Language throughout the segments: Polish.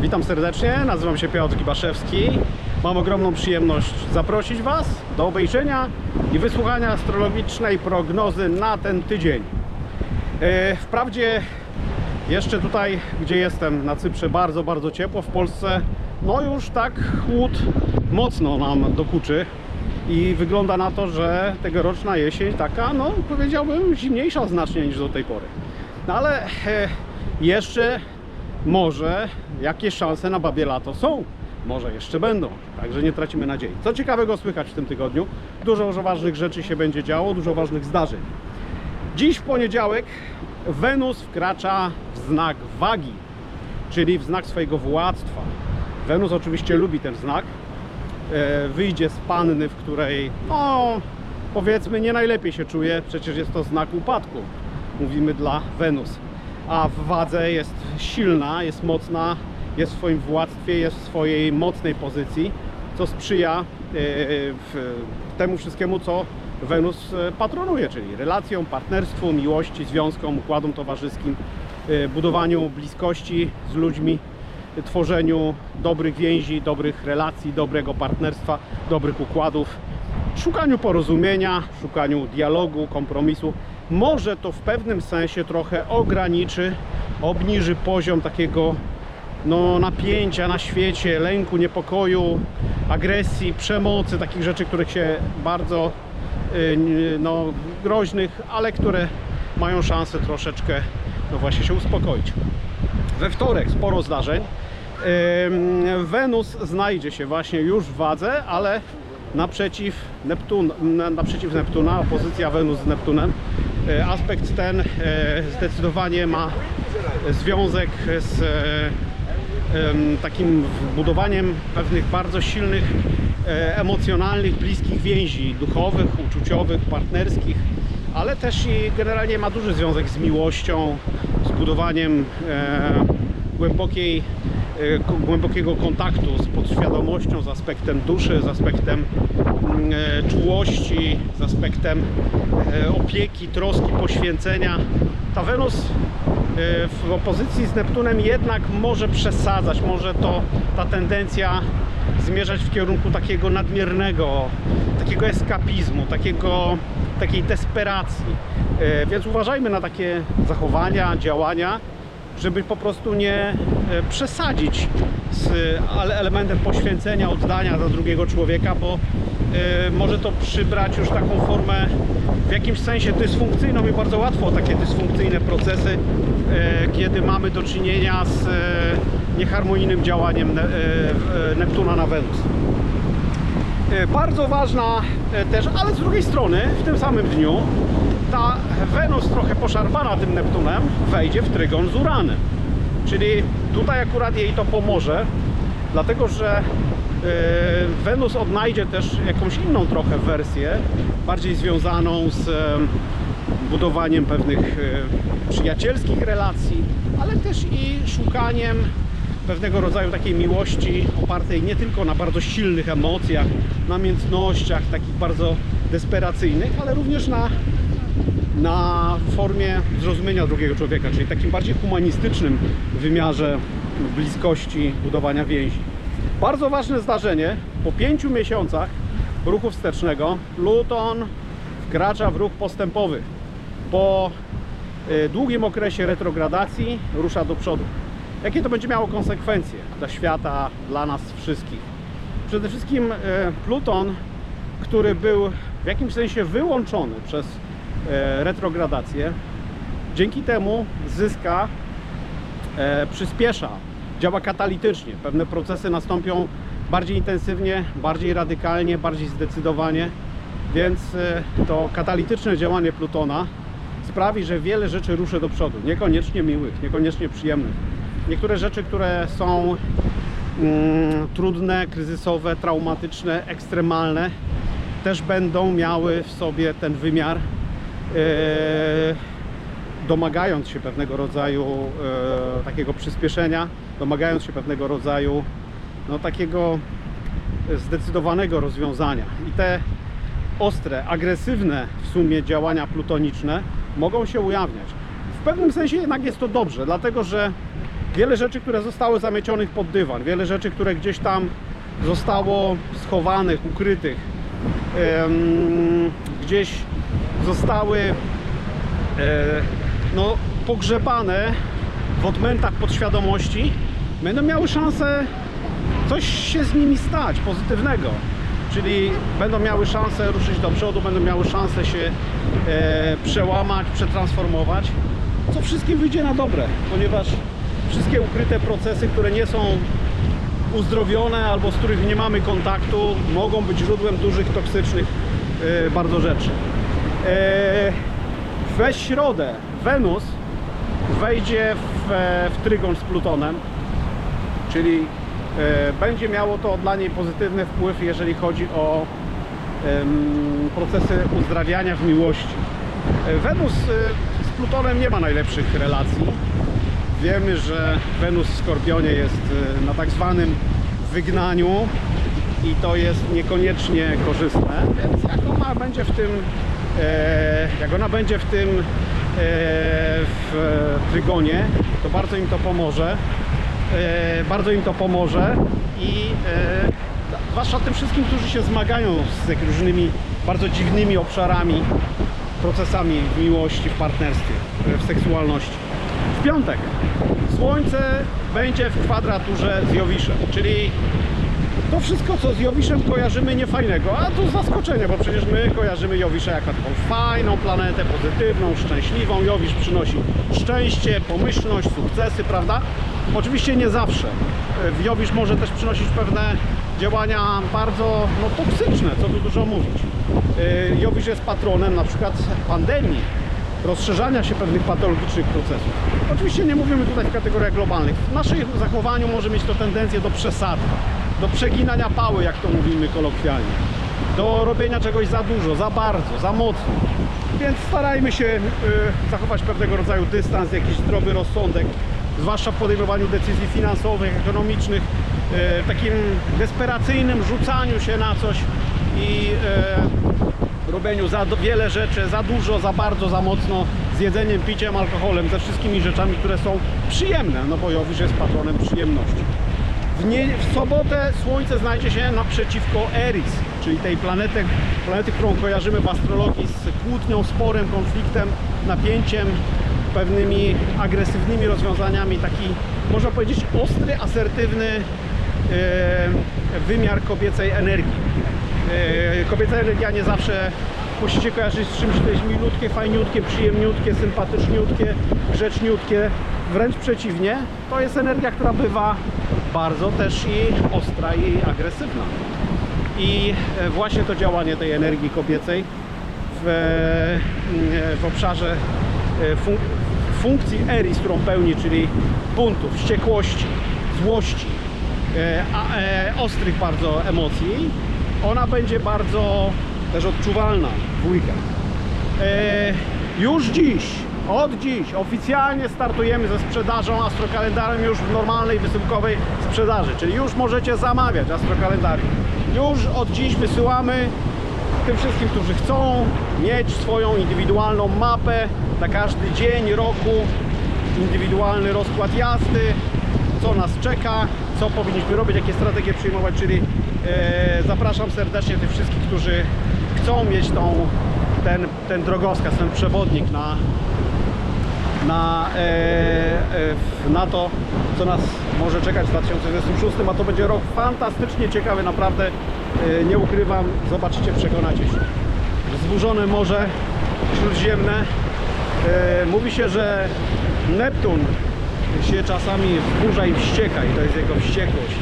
Witam serdecznie, nazywam się Piotr Gibaszewski. Mam ogromną przyjemność zaprosić Was do obejrzenia i wysłuchania astrologicznej prognozy na ten tydzień. E, Wprawdzie jeszcze tutaj, gdzie jestem, na Cyprze, bardzo, bardzo ciepło. W Polsce, no już tak chłód mocno nam dokuczy. I wygląda na to, że tegoroczna jesień taka, no powiedziałbym, zimniejsza znacznie niż do tej pory. No ale e, jeszcze może jakieś szanse na babie lato są. Może jeszcze będą, także nie tracimy nadziei. Co ciekawego słychać w tym tygodniu? Dużo ważnych rzeczy się będzie działo, dużo ważnych zdarzeń. Dziś w poniedziałek Wenus wkracza w znak wagi, czyli w znak swojego władztwa. Wenus oczywiście lubi ten znak. E, Wyjdzie z panny, w której, no powiedzmy, nie najlepiej się czuje, przecież jest to znak upadku. Mówimy dla Wenus. A w wadze jest silna, jest mocna, jest w swoim władztwie, jest w swojej mocnej pozycji, co sprzyja e, w temu wszystkiemu, co Wenus e, patronuje, czyli relacjom, partnerstwu, miłości, związkom, układom towarzyskim, e, budowaniu bliskości z ludźmi, e, tworzeniu dobrych więzi, dobrych relacji, dobrego partnerstwa, dobrych układów, szukaniu porozumienia, szukaniu dialogu, kompromisu. Może to w pewnym sensie trochę ograniczy, obniży poziom takiego no, napięcia na świecie, lęku, niepokoju, agresji, przemocy, takich rzeczy, których się bardzo y, no, groźnych, ale które mają szansę troszeczkę no właśnie się uspokoić. We wtorek sporo zdarzeń. Wenus znajdzie się właśnie już w wadze, ale naprzeciw, Neptun, na- naprzeciw Neptuna, opozycja Wenus z Neptunem. E, Aspekt ten e, zdecydowanie ma związek z e, takim budowaniem pewnych bardzo silnych, emocjonalnych, bliskich więzi duchowych, uczuciowych, partnerskich, ale też i generalnie ma duży związek z miłością, z budowaniem głębokiej, głębokiego kontaktu z podświadomością, z aspektem duszy, z aspektem czułości, z aspektem e, opieki, troski, poświęcenia. Ta Wenus e, w opozycji z Neptunem jednak może przesadzać, może to ta tendencja zmierzać w kierunku takiego nadmiernego, takiego eskapizmu, takiego, takiej desperacji. E, Więc uważajmy na takie zachowania, działania, żeby po prostu nie e, przesadzić z elementem poświęcenia, oddania dla drugiego człowieka, bo e, może to przybrać już taką formę w jakimś sensie dysfunkcyjną i bardzo łatwo takie dysfunkcyjne procesy, e, kiedy mamy do czynienia z e, nieharmonijnym działaniem Ne- Neptuna na Wenus. Bardzo ważna też, ale z drugiej strony w tym samym dniu ta Wenus trochę poszarpana tym Neptunem wejdzie w trygon z Uranem. Czyli tutaj akurat jej to pomoże, dlatego że Wenus odnajdzie też jakąś inną trochę wersję, bardziej związaną z e, budowaniem pewnych e, przyjacielskich relacji, ale też i szukaniem pewnego rodzaju takiej miłości opartej nie tylko na bardzo silnych emocjach, namiętnościach, takich bardzo desperacyjnych, ale również na, na formie zrozumienia drugiego człowieka, czyli takim bardziej humanistycznym wymiarze bliskości, budowania więzi. Bardzo ważne zdarzenie, po pięciu miesiącach ruchu wstecznego Pluton wkracza w ruch postępowy. Po e, długim okresie retrogradacji rusza do przodu. Jakie to będzie miało konsekwencje dla świata, dla nas wszystkich? Przede wszystkim e, Pluton, który był w jakimś sensie wyłączony przez e, retrogradację, dzięki temu zyska, przyspiesza, działa katalitycznie. Pewne procesy nastąpią bardziej intensywnie, bardziej radykalnie, bardziej zdecydowanie, więc e, to katalityczne działanie Plutona sprawi, że wiele rzeczy ruszy do przodu. Niekoniecznie miłych, niekoniecznie przyjemnych. Niektóre rzeczy, które są mm, trudne, kryzysowe, traumatyczne, ekstremalne, też będą miały w sobie ten wymiar, e, domagając się pewnego rodzaju e, takiego przyspieszenia, domagając się pewnego rodzaju no, takiego zdecydowanego rozwiązania. I te ostre, agresywne w sumie działania plutoniczne mogą się ujawniać. W pewnym sensie jednak jest to dobrze, dlatego że wiele rzeczy, które zostały zamiecionych pod dywan, wiele rzeczy, które gdzieś tam zostało schowanych, ukrytych, gdzieś zostały e, no, pogrzebane w odmętach podświadomości, będą miały szansę coś się z nimi stać pozytywnego. Czyli będą miały szansę ruszyć do przodu, będą miały szansę się e, przełamać, przetransformować, co wszystkim wyjdzie na dobre, ponieważ wszystkie ukryte procesy, które nie są uzdrowione albo z których nie mamy kontaktu, mogą być źródłem dużych, toksycznych e, bardzo rzeczy. E, we środę Wenus wejdzie w, e, w trygon z Plutonem, czyli e, będzie miało to dla niej pozytywny wpływ, jeżeli chodzi o procesy uzdrawiania w miłości. E, Wenus z Plutonem nie ma najlepszych relacji. Wiemy, że Wenus w Skorpionie jest na tak zwanym wygnaniu i to jest niekoniecznie korzystne, więc jak ona będzie w tym jak ona będzie w tym w trygonie, to bardzo im to pomoże. E, bardzo im to pomoże. I e, zwłaszcza tym wszystkim, którzy się zmagają z różnymi bardzo dziwnymi obszarami, procesami w miłości, w partnerstwie, e, w seksualności. W piątek. Słońce będzie w kwadraturze z Jowiszem, czyli to wszystko, co z Jowiszem kojarzymy niefajnego, a tu zaskoczenie, bo przecież my kojarzymy Jowisza jako taką fajną planetę, pozytywną, szczęśliwą. Jowisz przynosi szczęście, pomyślność, sukcesy, prawda? Oczywiście nie zawsze. W Jowisz może też przynosić pewne działania bardzo no, toksyczne, co tu dużo mówić. Yy, Jowisz jest patronem na przykład pandemii, rozszerzania się pewnych patologicznych procesów. Oczywiście nie mówimy tutaj w kategoriach globalnych. W naszym zachowaniu może mieć to tendencję do przesady, do przeginania pały, jak to mówimy kolokwialnie, do robienia czegoś za dużo, za bardzo, za mocno. Więc starajmy się y, zachować pewnego rodzaju dystans, jakiś zdrowy rozsądek, zwłaszcza w podejmowaniu decyzji finansowych, ekonomicznych, y, takim desperacyjnym rzucaniu się na coś i y, robieniu za wiele rzeczy, za dużo, za bardzo, za mocno, z jedzeniem, piciem, alkoholem, ze wszystkimi rzeczami, które są przyjemne, no bo Jowisz jest patronem przyjemności. W, nie, w sobotę Słońce znajdzie się naprzeciwko Eris, czyli tej planety, planety, którą kojarzymy w astrologii z kłótnią, sporem, konfliktem, napięciem, pewnymi agresywnymi rozwiązaniami, taki można powiedzieć ostry, asertywny e, wymiar kobiecej energii. E, Kobieca energia nie zawsze musicie kojarzyć z czymś, to jest milutkie, fajniutkie, przyjemniutkie, sympatyczniutkie, grzeczniutkie. Wręcz przeciwnie, to jest energia, która bywa bardzo też i ostra i agresywna. I e, właśnie to działanie tej energii kobiecej w, e, w obszarze e, fun funkcji Eris, którą pełni, czyli buntu, wściekłości, złości, a, ostrych bardzo emocji, ona będzie bardzo też odczuwalna w weekend. E, już dziś, od dziś oficjalnie startujemy ze sprzedażą astrokalendarium już w normalnej wysyłkowej sprzedaży, czyli już możecie zamawiać astrokalendarium. Już od dziś wysyłamy tym wszystkim, którzy chcą mieć swoją indywidualną mapę na każdy dzień roku, indywidualny rozkład jazdy, co nas czeka, co powinniśmy robić, jakie strategie przyjmować, czyli e, zapraszam serdecznie tych wszystkich, którzy chcą mieć tą, ten, ten drogowskaz, ten przewodnik na, na, e, e, na to, co nas może czekać w 2026, a to będzie rok fantastycznie ciekawy, naprawdę e, nie ukrywam, zobaczycie, przekonacie się. Wzburzone Morze Śródziemne. E, Mówi się, że Neptun się czasami wkurza i wścieka i to jest jego wściekłość,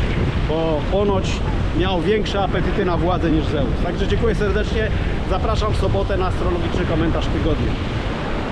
bo ponoć miał większe apetyty na władzę niż Zeus. Także dziękuję serdecznie, zapraszam w sobotę na astrologiczny komentarz tygodnia.